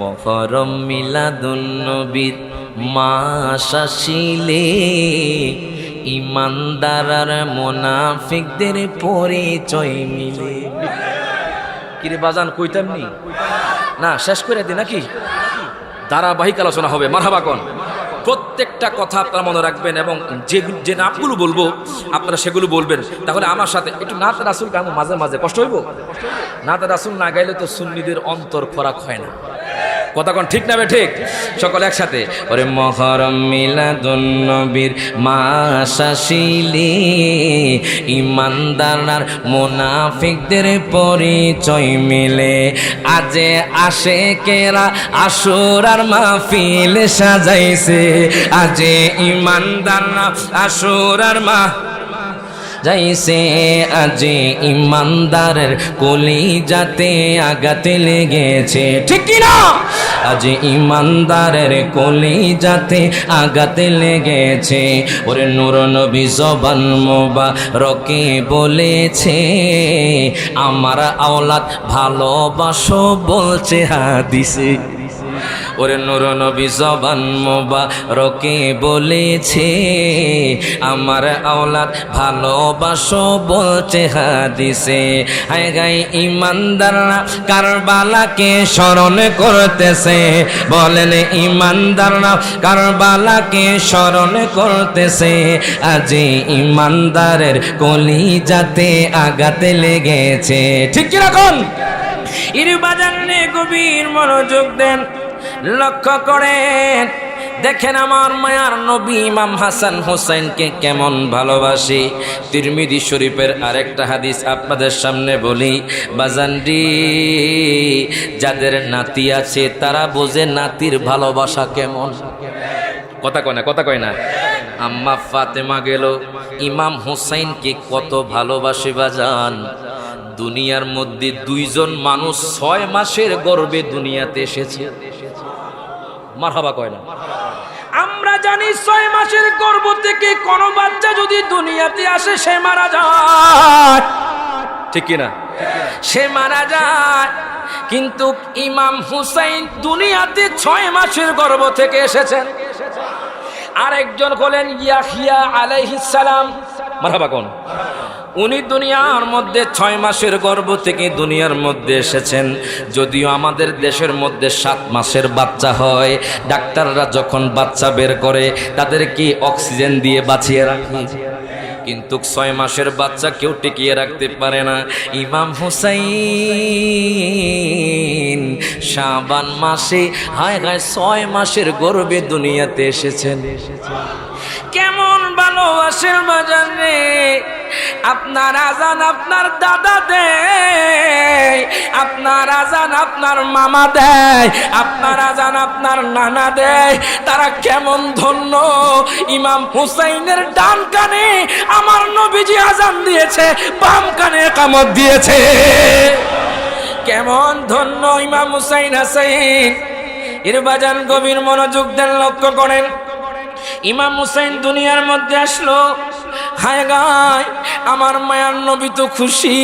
মহরম মিলাদুন নবীর মাস আসিলে ইমানদার আর মোনাফিকদের পরিচয় মিলে। কিরে বাজান, কইতাম নি? না, শেষ করে দি নাকি? ধারাবাহিক আলোচনা হবে, মারহাবা কোন? প্রত্যেকটা কথা আপনারা মনে রাখবেন এবং যে যে নামগুলো বলব, আপনারা সেগুলো বলবেন। তাহলে আমার সাথে একটু নাত রাসুল গান মাঝে মাঝে, কষ্ট হইব? নাত রাসুল না গাইলে তো সুন্নিদের অন্তর খোরাক হয় না। কোন ঠিক নাবে ঠিক? সকলে একসাথে। ওরে মহরম মিলাদুন নবীর মাস আসিলে ইমানদার মোনাফিকদের পরিচয় মিলে। আজে আসে কেরা আসর আর মাহফিল সাজাইছে। আজে ইমানদার আসর আর যাইছে আজি ইমানদারের কলি যাতে আগাতে লেগেছে। ঠিক না? আজ ইমানদারের কলি যাতে আগাতে লেগেছে। ওরে নূর নবী জবান মোবা রকে বলেছে, আমার আওলাদ ভালোবাসো, বলছে হাদিসে। ওরে নূর নবী জবান মোবা রকে বলেছে, আমার আওলাদ ভালোবাসো বলছে হাদিসে। হায় গাই ইমানদাররা কারবালাকে স্মরণ করতেছে, বলেন ইমানদাররা কারবালাকে স্মরণ করতেছে। আজি ইমানদারের কলি যাতে আগাতে লেগেছে। ঠিক কীরকম? ইরু বাজারে গভীর মনোযোগ দেন। লক্ষ্য করেন, দেখেন আমার মায়ার নবী ইমাম হাসান হোসেনকে কেমন ভালোবাসি। তিরমিদি শরীফের আরেকটা হাদিস আপনাদের সামনে বলি বাজানডি যাদের নাতি আছে তারা বোঝে নাতির ভালোবাসা কেমন? কথা কয় না, কথা কয় না। আম্মা ফাতেমা গেল, ইমাম হোসাইনকে কত ভালোবাসে বাজান। দুনিয়ার মধ্যে দুইজন মানুষ ছয় মাসের গর্বে দুনিয়াতে এসেছে। মারহাবা কয় না। আমরা জানি ছয় মাসের গর্ভ থেকে কোন বাচ্চা যদি দুনিয়াতে আসে সে মারা যায়। ঠিক কিনা? সে মারা যায়। কিন্তু ইমাম হুসাইন দুনিয়াতে ছয় মাসের গর্ভ থেকে এসেছেন। আরেকজন হলেন ইয়াহিয়া আলাইহিস সালাম। মারহাবা কোন? উনি দুনিয়ার মধ্যে ছয় মাসের গর্ভ থেকে দুনিয়ার মধ্যে এসেছেন। যদিও আমাদের দেশের মধ্যে সাত মাসের বাচ্চা হয়, ডাক্তাররা যখন বাচ্চা বের করে, তাদের কি অক্সিজেন দিয়ে বাঁচিয়ে রাখে? কিন্তু ছয় মাসের বাচ্চা কেউ টিকিয়ে রাখতে পারে না। ইমাম হুসাইন শাবান মাসে, হায় হায়, ছয় মাসের গর্বে দুনিয়াতে এসেছেন। কেমন ভালোবাসের বাজারে আপনার আজান আপনার দাদা দেয়, আপনার আজান আপনার মামা দেয়, আপনার আজান আপনার নানা দেয়। তারা কেমন ধন্য? ইমাম হুসাইনের ডান কানে আমার নবীজি আজান দিয়েছে, বাম কানে কামত দিয়েছে। কেমন ধন্য ইমাম হুসাইন হাসাইন? এর বাজান গভীর মনোযোগ দেন, লক্ষ্য করেন। ইমাম হুসাইন দুনিয়ার মধ্যে আসলো, হায় গায়। আমার মায়ার নবী তো খুশি।